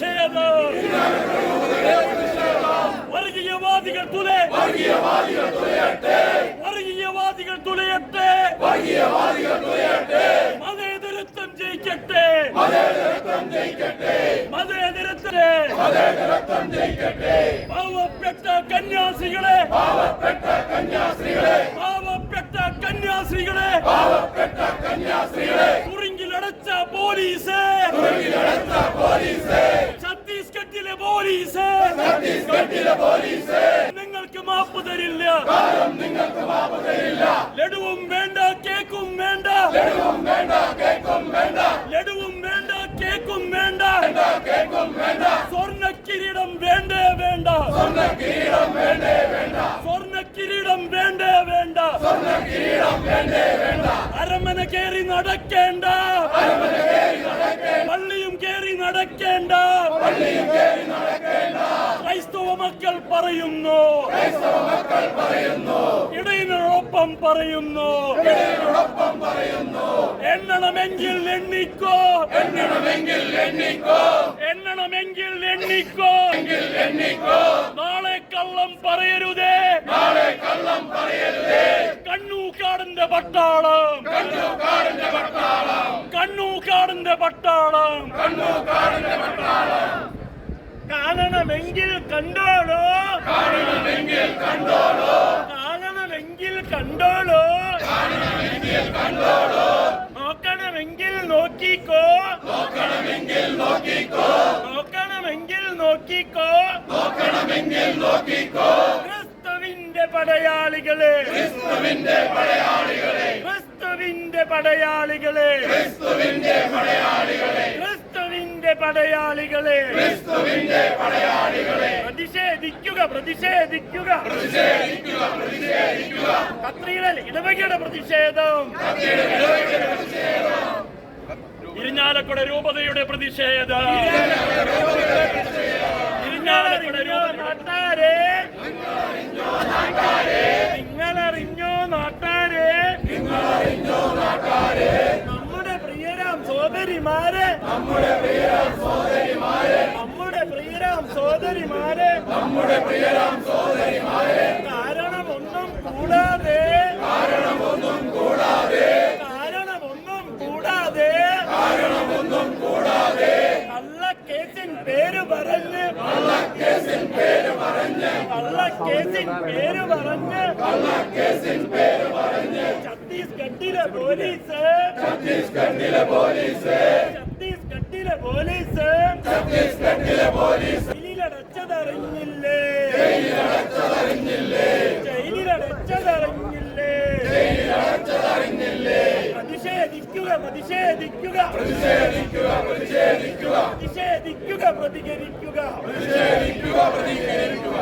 പ്രതിഷേധം വർഗീയവാദികൾ തുലേ വർഗീയവാദികൾ തുലയട്ടെ വർഗീയവാദികൾ തുലയട്ടെ വർഗീയവാദികൾ തുലയട്ടെ മതേതരത്വം ജയിക്കട്ടെ മതേതരത്വം ജയിക്കട്ടെ മതേതരത്തെ മതേതരത്വം ജയിക്കട്ടെ പാവപ്പെട്ട കന്യാസികളെ പാവപ്പെട്ട വേണ്ട സ്വർണ കിരീടം വേണ്ടേ വേണ്ട. അരമന കേറി നടക്കേണ്ട. പള്ളിയും കേറി നടക്കേണ്ട. ക്രൈസ്തവ മക്കൾ പറയുന്നു. ഇടയിനോടൊപ്പം പറയുന്നു. എണ്ണണമെങ്കിൽ എണ്ണിക്കോ എണ്ണണമെങ്കിൽ എണ്ണിക്കോ. എണ്ണണമെങ്കിൽ എണ്ണിക്കോ. എണ്ണിക്കോ നാളെ കള്ളം പറയരുതേ. നാളെ കള്ളം പറയരുതേ കണ്ണൂക്കാടിന്റെ പട്ടാളം. കണ്ണൂക്കാടിന്റെ പട്ടാളം. കണ്ണൂക്കാടിന്റെ പട്ടാളം കണ്ണൂക്കാടിന്റെ പട്ടാളം കാണണമെങ്കിൽ കണ്ടോളോ. കാണണമെങ്കിൽ കണ്ടോളോ. കാണണമെങ്കിൽ കണ്ടോളോ കാണണമെങ്കിൽ കണ്ടോളോ നോക്കണമെങ്കിൽ നോക്കിക്കോ നോക്കണമെങ്കിൽ നോക്കിക്കോ. നോക്കണമെങ്കിൽ നോക്കിക്കോ. ക്രിസ്തുവിന്റെ പടയാളികളെ. ക്രിസ്തുവിന്റെ പടയാളികളെ. ക്രിസ്തുവിന്റെ പടയാളികളെ. ക്രിസ്തുവിന്റെ പടയാളികളെ. ക്രിസ്തുവിന്റെ പടയാളികളെ. ക്രിസ്തുവിന്റെ പടയാളികളെ. പ്രതിഷേധിക്കുക പ്രതിഷേധിക്കുക. പ്രതിഷേധിക്കുക ഇടവകയുടെ പ്രതിഷേധം. ഇരിഞ്ഞാലക്കുട രൂപതയുടെ പ്രതിഷേധം. രൂപ നാട്ടാരെ നിങ്ങളറിഞ്ഞോ നാട്ടാരെ നമ്മുടെ പ്രിയരാം സോദരിമാരെ നമ്മുടെ പ്രിയരാം സോദരിമാരെ നമ്മുടെ പ്രിയരാം സോദരിമാരെ നമ്മുടെ പ്രിയരാം സോദരിമാരെ കാരണമൊന്നും കൂടാതെ കാരണമൊന്നും കൂടാതെ കാരണമൊന്നും കൂടാതെ കാരണമൊന്നും കൂടാതെ കള്ള കേസിൻ പേര് പറഞ്ഞ് കള്ള കേസിൻ പറഞ്ഞ് പേര് പറഞ്ഞ് കള്ള കേസിൻ പേര് പറഞ്ഞ് ഛത്തീസ്ഗഡിലെ പോലീസ് ഛത്തീസ്ഗഡിലെ പോലീസ് ഛത്തീസ്ഗഡിലെ പോലീസ് ഛത്തീസ്ഗഡിലെ പോലീസ് ജയിലിലടച്ചതറിഞ്ഞില്ലേ ജയിലിലടച്ചതറിഞ്ഞില്ലേ ജയിലിലടച്ചതറിഞ്ഞില്ലേ ജയിലിലടച്ചതറിഞ്ഞില്ലേ പ്രതിഷേധിക്കുക പ്രതിഷേധിക്കുക പ്രതിഷേധിക്കുക പ്രതിഷേധിക്കുക പ്രതിഷേധിക്കുക പ്രതികരിക്കുക പ്രതിഷേധിക്കുക പ്രതികരിക്കുക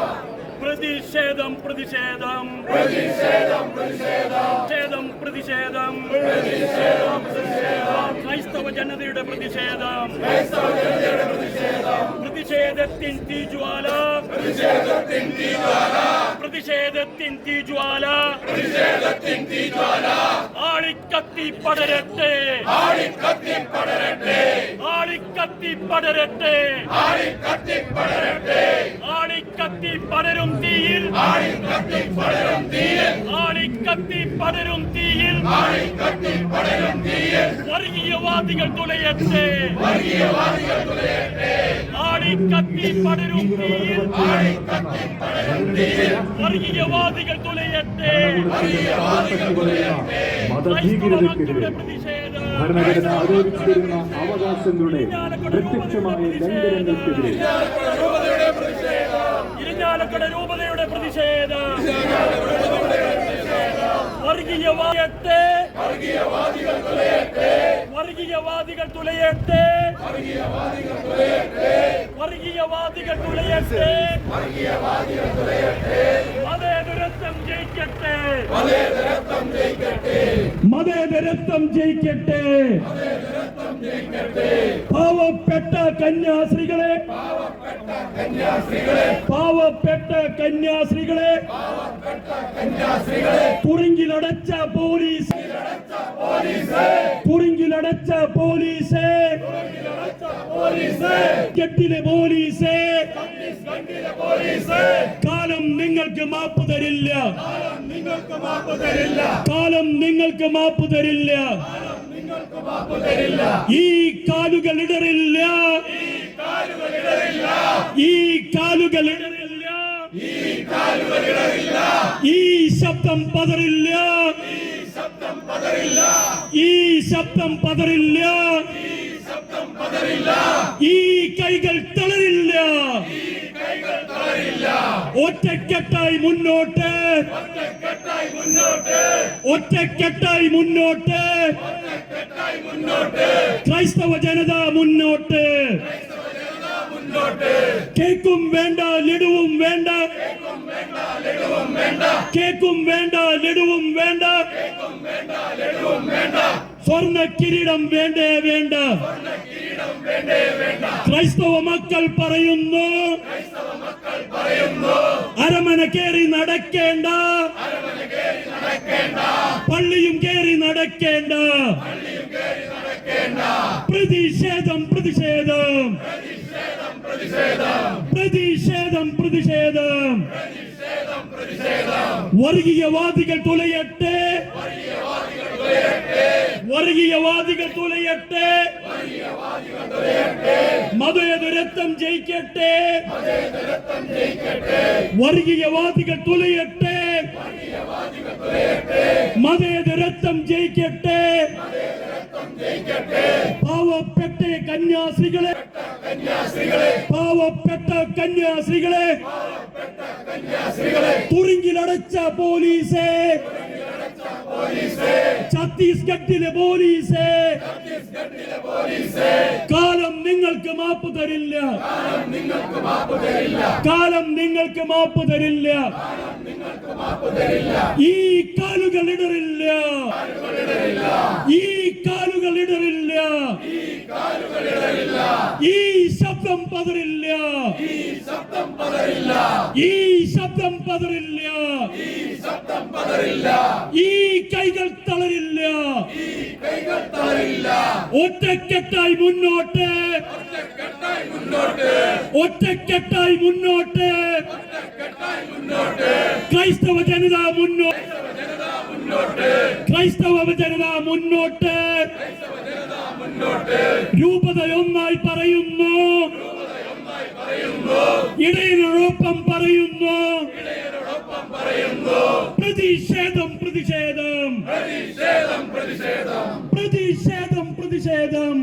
പ്രതിഷേധം പ്രതിഷേധം പ്രതിഷേധം പ്രതിഷേധം പ്രതിഷേധം. ക്രൈസ്തവ ജനതയുടെ പ്രതിഷേധം. പ്രതിഷേധത്തിൻ തീജ്വാല. പ്രതിഷേധത്തിൻ തീജ്വാല. ആളിക്കത്തി പടരട്ടെ. ആളിക്കത്തി പടരട്ടെ. ആളിക്കത്തി പടരട്ടെ ആളിക്കത്തി പടരട്ടെ ആളിക്കത്തി പടരും തീയിൽ. ആളിക്കത്തി പടരും തീയിൽ. ആളിക്കത്തി പടരും തീയിൽ. വർഗീയവാദികൾ തുലയട്ടെ. വർഗീയവാദികൾ തുലയട്ടെ ആളിക്കത്തി പടരും തീയിൽ ആളിക്കത്തി പടരും തീയിൽ വർഗീയവാദികൾ തുലയട്ടെ. വർഗീയവാദികൾ തുലയട്ടെ മതഭീകരതയ്ക്കെതിരെ പ്രതിഷേധം. ഭരണഘടന അവകാശങ്ങളുടെ പ്രത്യക്ഷമായ ലംഘനങ്ങൾക്കെതിരെ ഇരിഞ്ഞാലക്കുട രൂപതയുടെ പ്രതിഷേധം. വർഗീയവാദത്തെ വർഗീയവാദികൾ തുലയട്ടെ വർഗീയവാദികൾ തുലയട്ടെ മതേതരത്വം ജയിക്കട്ടെ മതേതരത്വം ജയിക്കട്ടെ പാവപ്പെട്ട കന്യാസ്ത്രീകളെ പാവപ്പെട്ട കന്യാസ്ത്രീകളെ. കുറുങ്കിലടച്ച പോലീസ്. കുറുങ്കിലടച്ച പോലീസ്. കെട്ടിലെ പോലീസ്. കാലം നിങ്ങൾക്ക് മാപ്പ് തരില്ല. കാലം നിങ്ങൾക്ക് മാപ്പ് തരില്ല. ഈ കാലുകൾ ഇടറില്ല. ഈ കാലുകൾ ഈ ശബ്ദം പതറില്ല. ഈ ശബ്ദം പതറില്ല. ഈ കൈകൾ തളരില്ല. ഒറ്റക്കെട്ടായി മുന്നോട്ട്. ഒറ്റക്കെട്ടായി മുന്നോട്ട്. ക്രൈസ്തവ ജനത മുന്നോട്ട്. கேட்கும் வேண்டா நெடுவும் வேண்டா. கேட்கும் வேண்டா நெடுவும் வேண்டா. சொர்ண கிரீடம் வேண்டே வேண்டா. ക്രൈസ്തവ മക്കൾ പറയുന്നു. അരമന കേറി നടക്കേണ്ട. പള്ളിയും കേറി നടക്കേണ്ട. പ്രതിഷേധം പ്രതിഷേധം. പ്രതിഷേധം പ്രതിഷേധം. വർഗീയവാദികൾ തുലയട്ടെ. വർഗീയവാദികൾ തുലയട്ടെ. മതേതരത്വം ജയിക്കട്ടെ. വർഗീയവാദികൾ തുലയട്ടെ. മതേതരത്വം ജയിക്കട്ടെ. പാവപ്പെട്ട കന്യാസ്ത്രീകളെ. പാവപ്പെട്ട കന്യാസ്ത്രീകളെ. സ്ത്രീകളെ തുറിങ്കിലടച്ച പോലീസേ. ഛത്തീസ്ഗഡിലെ പോലീസേ. ഛത്തീസ്ഗഡിലെ പോലീസേ. കാലം നിങ്ങൾക്ക് മാപ്പ് തരില്ല. കാലം നിങ്ങൾക്ക് മാപ്പ് തരില്ല. കാലം നിങ്ങൾക്ക് മാപ്പ് തരില്ല. കാലം നിങ്ങൾക്ക് മാപ്പ് തരില്ല. ഈ കാലുകൾ ഇടറില്ല. ഈ കാലുകൾ ഇടറില്ല. ഈ ശബ്ദം പതറില്ല. ഈ ശബ്ദം പതറില്ല. ഈ ശബ്ദം പതറില്ല. ഈ ശബ്ദം പതറില്ല. ഈ കൈകൾ തളരില്ല. ഈ കൈകൾ തളരില്ല. ഒറ്റക്കെട്ടായി മുന്നോട്ട്. ഒറ്റക്കെട്ടായി മുന്നോട്ട്. ഒറ്റക്കെട്ടായി മുന്നോട്ട്. ഒറ്റക്കെട്ടായി മുന്നോട്ട്. ക്രൈസ്തവ ജനത മുന്നോട്ട്. ക്രൈസ്തവ ജനത മുന്നോട്ട്. മുന്നോട്ട് രൂപതയൊന്നായി പറയുന്നു. ഇടയിലൊപ്പം പറയുന്നു. പ്രതിഷേധം പ്രതിഷേധം. പ്രതിഷേധം പ്രതിഷേധം.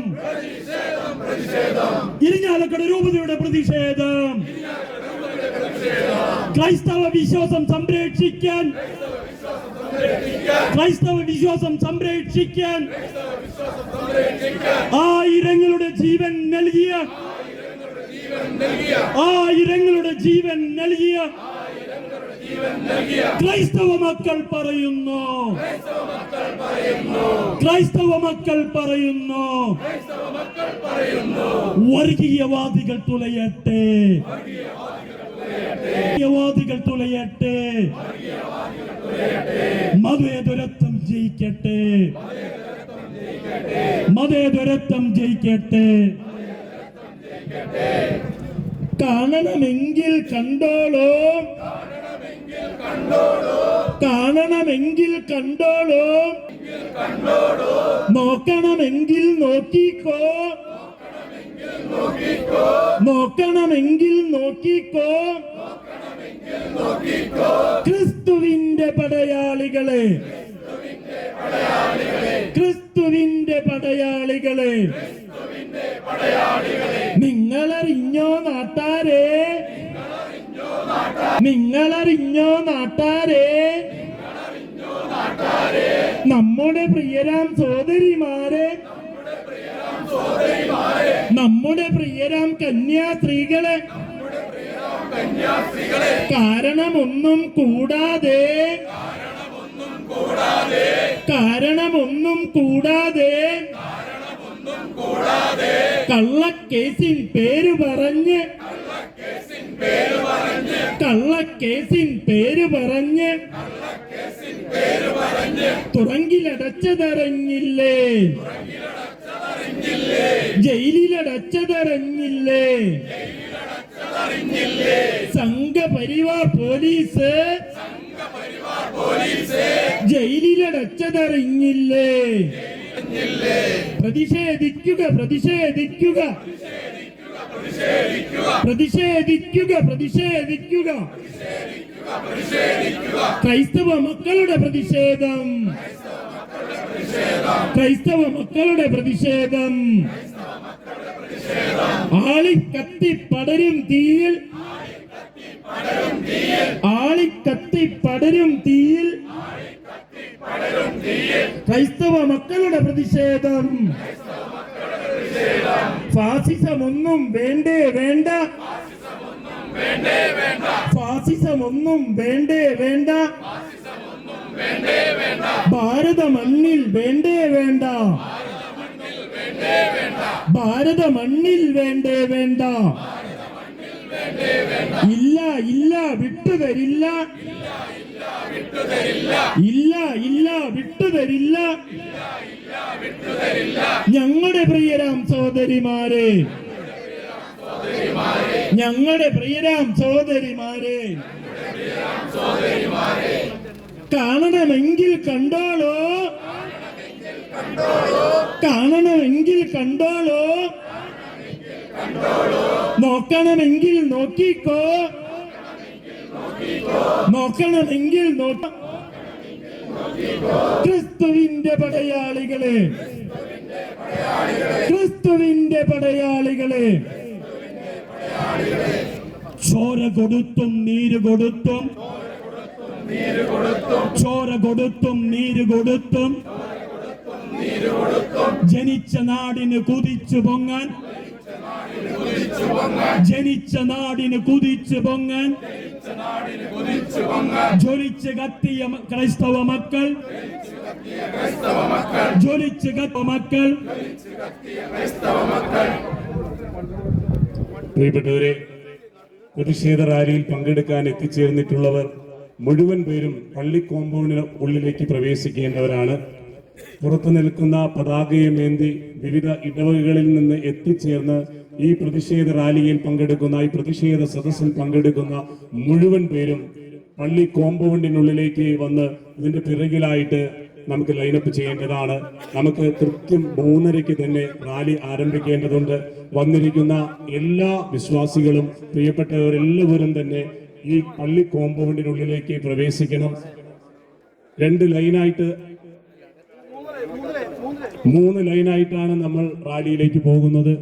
ഇരിഞ്ഞാലക്കട രൂപതയുടെ പ്രതിഷേധം. ക്രൈസ്തവ വിശ്വാസം സംരക്ഷിക്കാൻ ക്രൈസ്തവ വിശ്വാസം സംരക്ഷിക്കാൻ ആയിരങ്ങളുടെ ജീവൻ നൽകിയ ആയിരങ്ങളുടെ ജീവൻ നൽകിയ ക്രൈസ്തവ മക്കൾ പറയുന്നു. ക്രൈസ്തവ മക്കൾ പറയുന്നു. വർഗീയവാദികൾ തുലയട്ടെ. തുലയട്ടെ. മതേതുരത്വം ജയിക്കട്ടെ. മതേതുരത്വം ജയിക്കട്ടെ. കാണണമെങ്കിൽ കണ്ടോളോ. കാണണമെങ്കിൽ കണ്ടോളോ. നോക്കണമെങ്കിൽ നോക്കിക്കോ. നോക്കണമെങ്കിൽ നോക്കിക്കോ. ക്രിസ്തുവിന്റെ പടയാളികളെ. ക്രിസ്തുവിന്റെ പടയാളികളെ. നിങ്ങളറിഞ്ഞോ നാട്ടാരെ? നിങ്ങളറിഞ്ഞോ നാട്ടാരെ? നമ്മുടെ പ്രിയരാം സോദരിമാരെ നമ്മുടെ പ്രിയരാം കന്യാസ്ത്രീകളെ. കാരണമൊന്നും കൂടാതെ കാരണമൊന്നും കൂടാതെ കള്ളക്കേസിൻ പേര് പറഞ്ഞ് കള്ളക്കേസിൻ പേര് പറഞ്ഞ് തുറങ്കിലടച്ചതറിഞ്ഞില്ലേ? ജയിലിലടച്ചതറിഞ്ഞില്ലേ? സംഘപരിവാർ പോലീസ് ജയിലിലടച്ചതറിഞ്ഞില്ലേ? പ്രതിഷേധിക്കുക പ്രതിഷേധിക്കുക. പ്രതിഷേധിക്കുക പ്രതിഷേധിക്കുക. ക്രൈസ്തവ മക്കളുടെ പ്രതിഷേധം. ക്രൈസ്തവ മക്കളുടെ പ്രതിഷേധം. ആളിക്കത്തി പടരും തീയിൽ. ആളിക്കത്തി പടരും തീയിൽ. ക്രൈസ്തവ മക്കളുടെ പ്രതിഷേധം. ഫാസിസമൊന്നും വേണ്ടേ വേണ്ട. ഫാസിസമൊന്നും വേണ്ടേ വേണ്ട. ഭാരത മണ്ണിൽ വേണ്ടേ വേണ്ട. ഭാരത മണ്ണിൽ വേണ്ടേ വേണ്ട. ഇല്ല ഇല്ല വിട്ടുതരില്ല. ഇല്ല ഇല്ല വിട്ടുതരില്ല. ഞങ്ങളുടെ പ്രിയരാം സഹോദരിമാരെ. ഞങ്ങളുടെ പ്രിയരാം സഹോദരിമാരെ. കാണണമെങ്കിൽ കണ്ടോളൂ കാണണമെങ്കിൽ കണ്ടോളൂ. നോക്കണമെങ്കിൽ നോക്കിക്കോ. നോക്കണമെങ്കിൽ നോക്ക ക്രിസ്തുവിന്റെ പടയാളികളെ. ക്രിസ്തുവിന്റെ പടയാളികളെ. ചോര കൊടുത്തും നീര് കൊടുത്തും. ചോര കൊടുത്തും നീര് കൊടുത്തും. ജനിച്ച നാടിന് കുതിച്ചു പൊങ്ങാൻ. ജനിച്ച നാടിന് കുതിച്ചു പൊങ്ങാൻ. ജ്വലിച്ച് കത്തിയ ക്രൈസ്തവ മക്കൾ. ജ്വലിച്ച് കത്ത മക്കൾ. പ്രിയപ്പെട്ടവരെ പ്രതിഷേധ റാലിയിൽ പങ്കെടുക്കാൻ എത്തിച്ചേർന്നിട്ടുള്ളവർ മുഴുവൻ പേരും പള്ളി കോമ്പൗണ്ടിന് ഉള്ളിലേക്ക് പ്രവേശിക്കേണ്ടവരാണ്. പുറത്തു നിൽക്കുന്ന പതാകയുമേന്തി വിവിധ ഇടവകകളിൽ നിന്ന് എത്തിച്ചേർന്ന് ഈ പ്രതിഷേധ റാലിയിൽ പങ്കെടുക്കുന്ന ഈ പ്രതിഷേധ സദസ്സിൽ പങ്കെടുക്കുന്ന മുഴുവൻ പേരും പള്ളി കോമ്പൗണ്ടിനുള്ളിലേക്ക് വന്ന് ഇതിന്റെ പിറകിലായിട്ട് നമുക്ക് ലൈനപ്പ് ചെയ്യേണ്ടതാണ്. നമുക്ക് കൃത്യം മൂന്നരയ്ക്ക് തന്നെ റാലി ആരംഭിക്കേണ്ടതുണ്ട്. വന്നിരിക്കുന്ന എല്ലാ വിശ്വാസികളും പ്രിയപ്പെട്ടവരെല്ലാവരും തന്നെ ഈ പള്ളി കോമ്പൗണ്ടിനുള്ളിലേക്ക് പ്രവേശിക്കണം. രണ്ട് ലൈനായിട്ട് മൂന്ന് ലൈനായിട്ടാണ് നമ്മൾ റാലിയിലേക്ക് പോകുന്നത്.